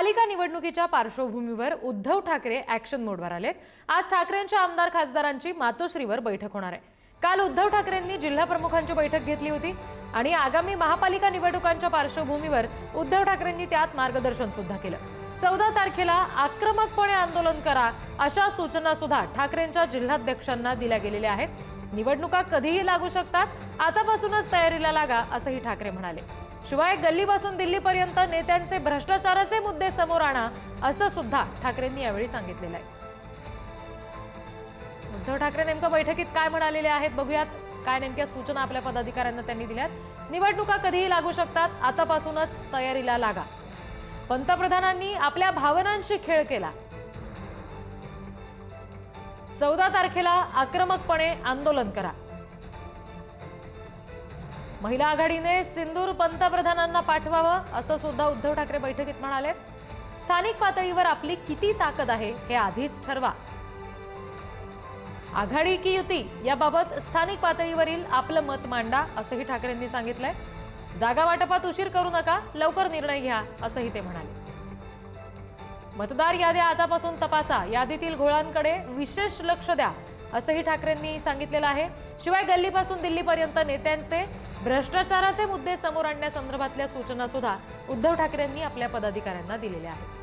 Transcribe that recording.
पालिका निवडणुकीच्या पार्श्वभूमीवर उद्धव ठाकरे ऍक्शन मोडवर आलेत. आज ठाकरेंच्या आमदार खासदारांची मातोश्रीवर बैठक होणार आहे. काल उद्धव ठाकरेंनी जिल्हा प्रमुखांची बैठक घेतली होती आणि आगामी महापालिका निवडणुकांच्या पार्श्वभूमीवर उद्धव ठाकरेंनी त्यात मार्गदर्शन सुद्धा केलं. चौदा तारखेला आक्रमकपणे आंदोलन करा अशा सूचना सुद्धा ठाकरेंच्या जिल्हाध्यक्षांना दिल्या गेलेल्या आहेत. निवडणुका कधीही लागू शकतात आतापासूनच तयारीला लागा असंही ठाकरे म्हणाले. शिवाय गल्लीपासून दिल्लीपर्यंत नेत्यांचे भ्रष्टाचाराचे मुद्दे समोर आणा असं सुद्धा ठाकरेंनी यावेळी सांगितलेलं आहे. उद्धव ठाकरे नेमकं बैठकीत काय म्हणालेले आहेत बघूयात. काय नेमक्या सूचना आपल्या पदाधिकाऱ्यांना त्यांनी दिल्यात. निवडणुका कधीही लागू शकतात आतापासूनच तयारीला लागा. पंतप्रधानांनी आपल्या भावनांशी खेळ केला. चौदा तारखेला आक्रमकपणे आंदोलन करा. महिला आघाडीने सिंदूर पंतप्रधानांना पाठवावं असं सुद्धा उद्धव ठाकरे बैठकीत म्हणाले. स्थानिक पातळीवर आपली किती ताकद आहे हे आधीच ठरवा. आघाडी की युती याबाबत स्थानिक पातळीवरील आपलं मत मांडा असंही ठाकरेंनी सांगितलंय. जागा वाटपात उशीर करू नका लवकर निर्णय घ्या असंही ते म्हणाले. मतदार याद्या आतापासून तपासा यादीतील घोळांकडे विशेष लक्ष द्या असंही ठाकरेंनी सांगितलेलं आहे. शिवाय गल्लीपासून दिल्लीपर्यंत नेत्यांचे भ्रष्टाचाराचे मुद्दे समोर आणण्यासंदर्भातल्या सूचना सुद्धा उद्धव ठाकरेंनी आपल्या पदाधिकाऱ्यांना दिलेल्या आहेत.